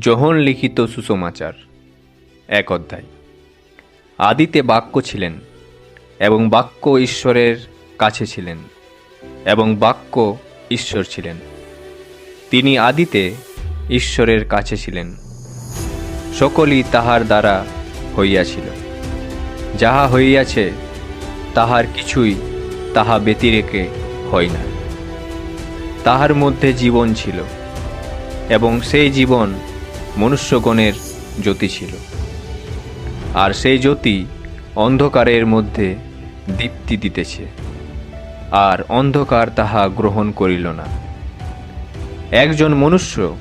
যোহন লিখিত সুসমাচার। এক অধ্যায়। আদিতে বাক্য ছিলেন এবং বাক্য ঈশ্বরের কাছে ছিলেন এবং বাক্য ঈশ্বর ছিলেন। তিনি আদিতে ঈশ্বরের কাছে ছিলেন। সকলই তাহার দ্বারা হইয়াছিল। যাহা হইয়াছে, তাহার কিছুই তাহা ব্যতিরেকে হয় না। তাহার মধ্যে জীবন ছিল এবং সেই জীবন মনুষ্যগণের জ্যোতি ছিল। আর সেই জ্যোতি অন্ধকারের মধ্যে দীপ্তি দিতেছে, আর অন্ধকার তাহা গ্রহণ করিল না। একজন মনুষ্য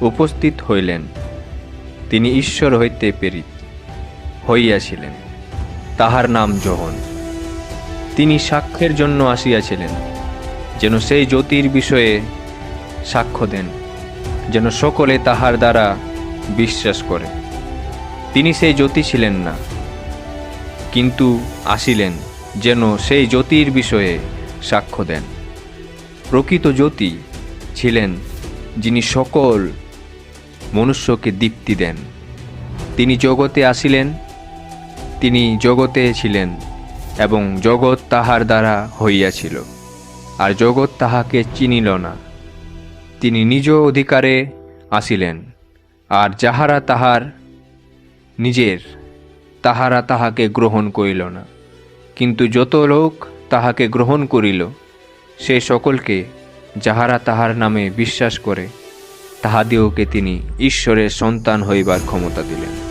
উপস্থিত হইলেন, তিনি ঈশ্বর হইতে প্রেরিত হইয়াছিলেন, তাহার নাম যোহন তিনি সাক্ষ্যের জন্য আসিয়াছিলেন, যেন সেই জ্যোতির বিষয়ে সাক্ষ্য দেন। যেন সকলে তাহার দ্বারা বিশ্বাস করে। তিনি সেই জ্যোতি ছিলেন না, কিন্তু আসিলেন যেন সেই জ্যোতির বিষয়ে সাক্ষ্য দেন। প্রকৃত জ্যোতি ছিলেন যিনি সকল মনুষ্যকে দীপ্তি দেন। তিনি জগতে আসিলেন, তিনি জগতে ছিলেন এবং জগৎ তাহার দ্বারা হইয়াছিল, আর জগৎ তাহাকে চিনিল না। তিনি নিজ অধিকারে আসিলেন, আর যাহারা তাহার নিজের, তাহারা তাহাকে গ্রহণ করিল না। কিন্তু যত লোক তাহাকে গ্রহণ করিল, সে সকলকে যাহারা তাহার নামে বিশ্বাস করে তাহাদিওকে তিনি ঈশ্বরের সন্তান হইবার ক্ষমতা দিলেন।